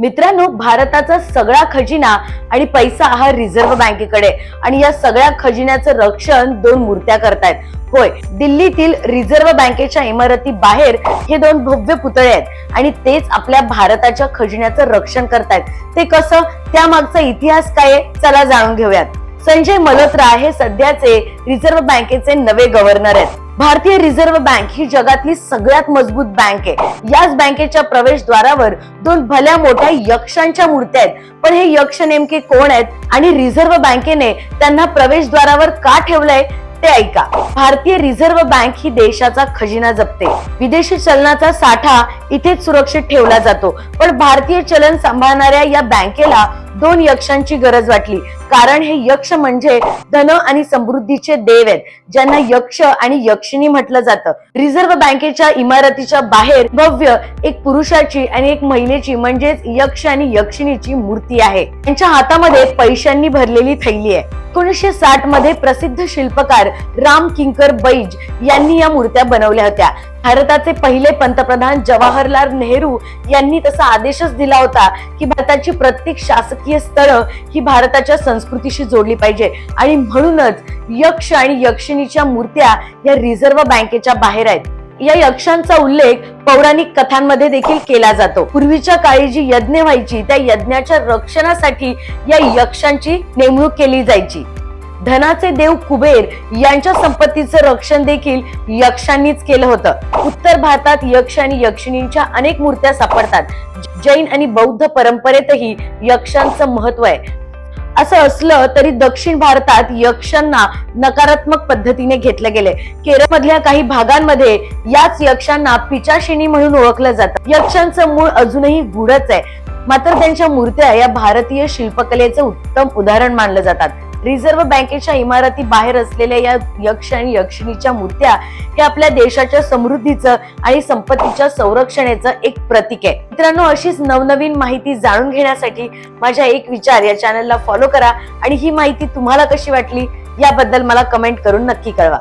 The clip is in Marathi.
मित्रांनो भारताचा सगळा खजिना आणि पैसा हा रिझर्व्ह बँकेकडे आणि या सगळ्या खजिन्याचं रक्षण दोन मूर्त्या करतायत. होय दिल्लीतील रिझर्व्ह बँकेच्या इमारती बाहेर हे दोन भव्य पुतळे आहेत. आणि तेच आपल्या भारताच्या खजिन्याचं रक्षण करतायत. ते कसं? त्यामागचा इतिहास काय आहे? चला जाणून घेऊयात. संजय मल्होत्रा हे सध्याचे रिझर्व्ह बँकेचे नवे गव्हर्नर आहेत. भारतीय रिझर्व्ह बँक ही जगातली सगळ्यात मजबूत बँक आहे. याच बँकेच्या प्रवेशद्वारावर दोन भल्या मोठ्या यक्षांच्या मूर्त्या आहेत. पण हे यक्ष नेमके कोण आहेत आणि रिझर्व्ह बँकेने त्यांना प्रवेशद्वारावर का ठेवलंय ते ऐका. भारतीय रिझर्व्ह बँक ही देशाचा खजिना जपते. विदेशी चलनाचा साठा इथेच सुरक्षित ठेवला जातो. पण भारतीय चलन सांभाळणाऱ्या या बँकेला दोन यक्षांची गरज वाटली. कारण हे यक्ष म्हणजे धन आणि समृद्धीचे देव आहेत. ज्यांना यक्ष आणि यक्षिणी म्हटलं जातं. रिझर्व्ह बँकेच्या इमारतीच्या बाहेर भव्य एक पुरुषाची आणि एक महिलेची म्हणजेच यक्ष आणि यक्षिणीची मूर्ती आहे. त्यांच्या हातामध्ये पैशांनी भरलेली थैली आहे. एकोणीसशे साठमध्ये प्रसिद्ध शिल्पकार राम किंकर बैज यांनी या मूर्त्या बनवल्या होत्या. भारताचे पहिले पंतप्रधान जवाहरलाल नेहरू यांनी तसा आदेशच दिला होता की भारताची प्रत्येक शासकीय स्थळं ही भारताच्या संस्कृतीशी जोडली पाहिजे. आणि म्हणूनच यक्ष आणि यक्षिणीच्या मूर्त्या या रिझर्व्ह बँकेच्या बाहेर आहेत. या यक्षांचा उल्लेख पौराणिक कथांमध्ये देखील केला जातो. पूर्वीच्या काळी जी यज्ञ व्हायची त्या यज्ञाच्या रक्षणासाठी या यक्षांची नेमणूक केली जायची. धनाचे देव कुबेर यांच्या संपत्तीचं रक्षण देखील यक्षांनीच केलं होतं. उत्तर भारतात यक्ष आणि यक्षिणींच्या अनेक मूर्त्या सापडतात. जैन आणि बौद्ध परंपरेतही यक्षांचं महत्त्व आहे. असं असलं तरी दक्षिण भारतात यक्षांना नकारात्मक पद्धतीने घेतलं गेले केरळमधल्या काही भागांमध्ये याच यक्षांना पिचाशिनी म्हणून ओळखलं जातं. यक्षांचं मूळ अजूनही गुढच आहे. मात्र त्यांच्या मूर्त्या या भारतीय शिल्पकलेचं उत्तम उदाहरण मानलं जातात. रिझर्व्ह बँकेच्या इमारती बाहेर असलेल्या या यक्ष आणि यक्षिणीच्या मूर्त्या हे आपल्या देशाच्या समृद्धीचं आणि संपत्तीच्या संरक्षणाचं एक प्रतीक आहे. मित्रांनो अशीच नवनवीन माहिती जाणून घेण्यासाठी माझ्या एक विचार या चॅनलला फॉलो करा आणि ही माहिती तुम्हाला कशी वाटली याबद्दल मला कमेंट करून नक्की कळवा.